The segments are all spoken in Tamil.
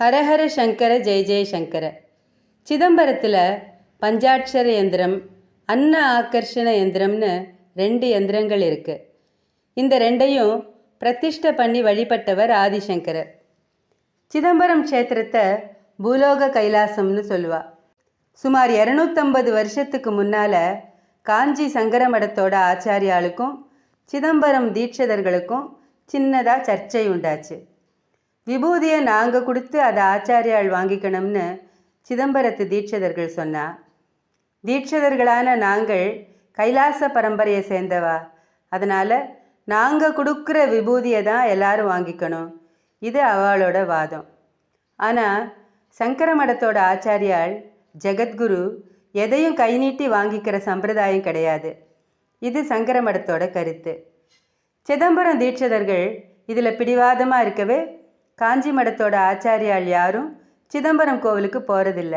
ஹரஹர சங்கர ஜெய ஜெயசங்கர சிதம்பரத்தில் பஞ்சாட்சர யந்திரம் அன்ன ஆக்கர்ஷண யந்திரம்னு ரெண்டு யந்திரங்கள் இருக்குது இந்த ரெண்டையும் பிரதிஷ்டை பண்ணி வழிபட்டவர் ஆதிசங்கரர் சிதம்பரம் க்ஷேத்திரத்தை பூலோக கைலாசம்னு சொல்லுவா. சுமார் இரநூத்தம்பது வருஷத்துக்கு முன்னால் காஞ்சி சங்கர மடத்தோட ஆச்சாரியாளுக்கும் சிதம்பரம் தீட்சிதர்களுக்கும் சின்னதாக சர்ச்சை உண்டாச்சு. விபூதியை நாங்கள் கொடுத்து அதை ஆச்சாரியாள் வாங்கிக்கணும்னு சிதம்பரத்து தீட்சிதர்கள் சொன்னா தீட்சிதர்களான நாங்கள் கைலாச பரம்பரையை சேர்ந்தவா? அதனால் நாங்கள் கொடுக்குற விபூதியை தான் எல்லாரும் வாங்கிக்கணும். இது அவளோட வாதம். ஆனால் சங்கர மடத்தோட ஆச்சாரியாள் ஜெகத்குரு எதையும் கை நீட்டி வாங்கிக்கிற சம்பிரதாயம் கிடையாது. இது சங்கர மடத்தோட கருத்து. சிதம்பரம் தீட்சிதர்கள் இதில் பிடிவாதமாக இருக்கவே காஞ்சி மடத்தோட ஆச்சாரியாள் யாரும் சிதம்பரம் கோவிலுக்கு போகிறதில்ல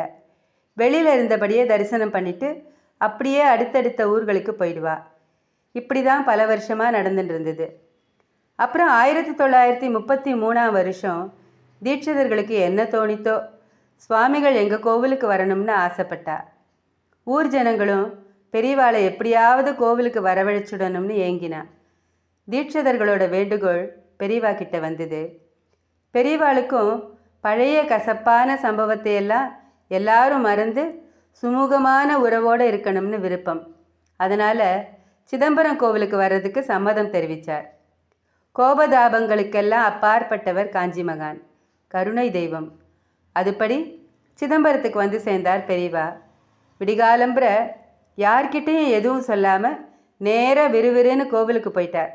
வெளியில் இருந்தபடியே தரிசனம் பண்ணிட்டு அப்படியே அடுத்தடுத்த ஊர்களுக்கு போயிடுவா. இப்படி தான் பல வருஷமாக நடந்துட்டு இருந்தது அப்புறம் ஆயிரத்தி தொள்ளாயிரத்தி முப்பத்தி மூணாம் வருஷம் தீட்சிதர்களுக்கு என்ன தோணித்தோ சுவாமிகள் எங்கள் கோவிலுக்கு வரணும்னு ஆசைப்பட்டா. ஊர் ஜனங்களும் பெரியவாளை எப்படியாவது கோவிலுக்கு வரவழைச்சுடணும்னு ஏங்கினா. தீட்சிதர்களோட வேண்டுகோள் பெரியவா கிட்ட வந்தது. பெரியவாளுக்கும் பழைய கசப்பான சம்பவத்தை எல்லாம் எல்லாரும் மறந்து சுமூகமான உறவோடு இருக்கணும்னு விருப்பம். அதனால் சிதம்பரம் கோவிலுக்கு வர்றதுக்கு சம்மதம் தெரிவித்தார் கோபதாபங்களுக்கெல்லாம் அப்பாற்பட்டவர் காஞ்சி மகான். கருணை தெய்வம். அதுபடி சிதம்பரத்துக்கு வந்து சேர்ந்தார் பெரியவா. விடிகாலம்புற யார்கிட்டையும் எதுவும் சொல்லாமல் நேராக விறுவிறுன்னு கோவிலுக்கு போயிட்டார்.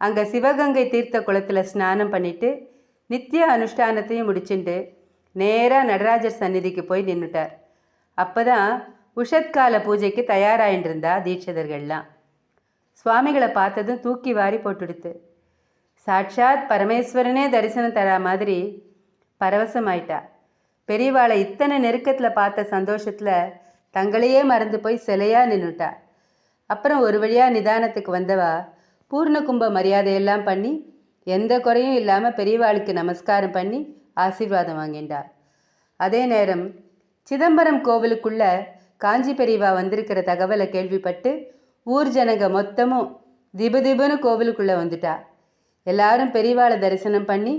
அங்கே சிவகங்கை தீர்த்த குளத்தில் ஸ்நானம் பண்ணிட்டு நித்திய அனுஷ்டானத்தையும் முடிச்சுட்டு நேராக நடராஜர் சந்நிதிக்கு போய் நின்றுட்டார் அப்போ தான் உஷத்கால பூஜைக்கு தயாராகிட்டு இருந்தா தீட்சிதர்கள்லாம். சுவாமிகளை பார்த்ததும் தூக்கி வாரி போட்டுடுத்து. சாட்சாத் பரமேஸ்வரனே தரிசனம் தரா மாதிரி பரவசமாயிட்டா. பெரியவாளை இத்தனை நெருக்கத்தில் பார்த்த சந்தோஷத்தில் தங்களையே மறந்து போய் சிலையாக நின்றுட்டா அப்புறம் ஒரு வழியாக நிதானத்துக்கு வந்தவா பூர்ண கும்ப மரியாதையெல்லாம் பண்ணி எந்த குறையும் இல்லாமல் பெரியவாளுக்கு நமஸ்காரம் பண்ணி ஆசீர்வாதம் வாங்கிண்டா அதே நேரம் சிதம்பரம் கோவிலுக்குள்ள காஞ்சி பெரியவா வந்திருக்கிற தகவலை கேள்விப்பட்டு ஊர் ஜனங்க மொத்தமும் திபு திபுன்னு கோவிலுக்குள்ளே வந்துட்டா. எல்லாரும் பெரியவாளை தரிசனம் பண்ணி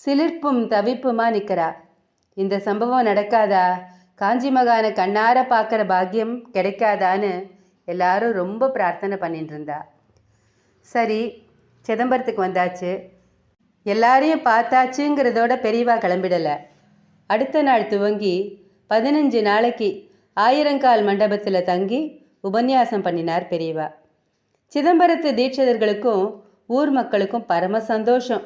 சிலிர்ப்பும் தவிப்புமா நிற்கிறா இந்த சம்பவம் நடக்காதா? காஞ்சி மகானை கண்ணார பார்க்குற பாக்கியம் கிடைக்காதான்னு எல்லாரும் ரொம்ப பிரார்த்தனை பண்ணிட்டு இருந்தா சரி சிதம்பரத்துக்கு வந்தாச்சு. எல்லாரையும் பார்த்தாச்சுங்கிறதோட பெரியவா கிளம்பிடலை. அடுத்த நாள் துவங்கி பதினஞ்சு நாளைக்கு ஆயிரங்கால் மண்டபத்தில் தங்கி உபன்யாசம் பண்ணினார் பெரியவா. சிதம்பரத்து தீட்சிதர்களுக்கும் ஊர் மக்களுக்கும் பரம சந்தோஷம்.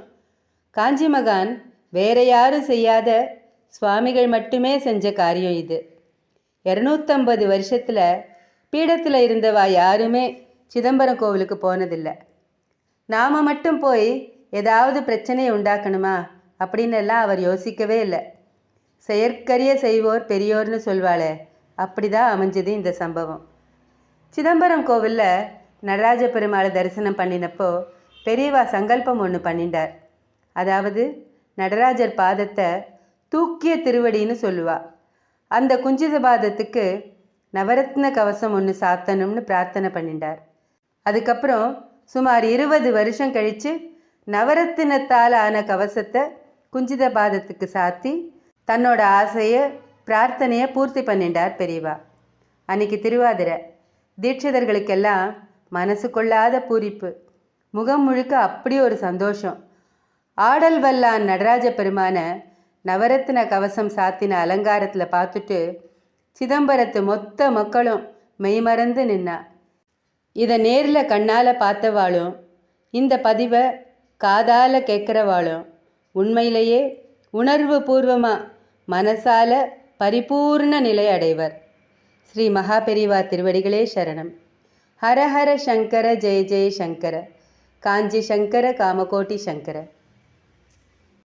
காஞ்சி மகான் வேற யாரும் செய்யாத சுவாமிகள் மட்டுமே செஞ்ச காரியம் இது. இரநூத்தம்பது வருஷத்தில் பீடத்தில் இருந்தவா யாருமே சிதம்பரம் கோவிலுக்கு போனதில்லை. நாம் மட்டும் போய் ஏதாவது பிரச்சனையை உண்டாக்கணுமா? அப்படின்னு எல்லாம் அவர் யோசிக்கவே இல்லை. செயற்கரிய செய்வோர் பெரியோர்னு சொல்வாளே அப்படி தான் அமைஞ்சது இந்த சம்பவம். சிதம்பரம் கோவிலில் நடராஜ பெருமாளை தரிசனம் பண்ணினப்போ பெரியவா சங்கல்பம் ஒன்று பண்ணிட்டார் அதாவது நடராஜர் பாதத்தை தூக்கிய திருவடின்னு சொல்லுவா. அந்த குஞ்சித பாதத்துக்கு நவரத்ன கவசம் ஒன்று சாத்தணும்னு பிரார்த்தனை பண்ணிட்டார் அதுக்கப்புறம் சுமார் இருபது வருஷம் கழித்து நவரத்தினத்தால் ஆன கவசத்தை குஞ்சித பாதத்துக்கு சாத்தி தன்னோட ஆசையை பிரார்த்தனையை பூர்த்தி பண்ணிட்டார் பெரியவா. அன்னைக்கு திருவாதிரை. தீட்சிதர்களுக்கெல்லாம் மனசு கொள்ளாத பூரிப்பு. முகம் முழுக்க அப்படி ஒரு சந்தோஷம். ஆடல் வல்லான் நடராஜ பெருமான நவரத்ன கவசம் சாத்தின அலங்காரத்தில் பார்த்துட்டு சிதம்பரத்து மொத்த மக்களும் மெய்மறந்து நின்னா இதை நேரில் கண்ணால் பார்த்தவாளும் இந்த பதிவை காதால் கேட்குறவாளும் உண்மையிலேயே உணர்வு பூர்வமாக மனசால பரிபூர்ண நிலை அடைவர் ஸ்ரீ மகாபெரிவா திருவடிகளே சரணம். ஹர ஹர சங்கர ஜெய ஜெய சங்கர. காஞ்சி சங்கர காமகோட்டி சங்கர.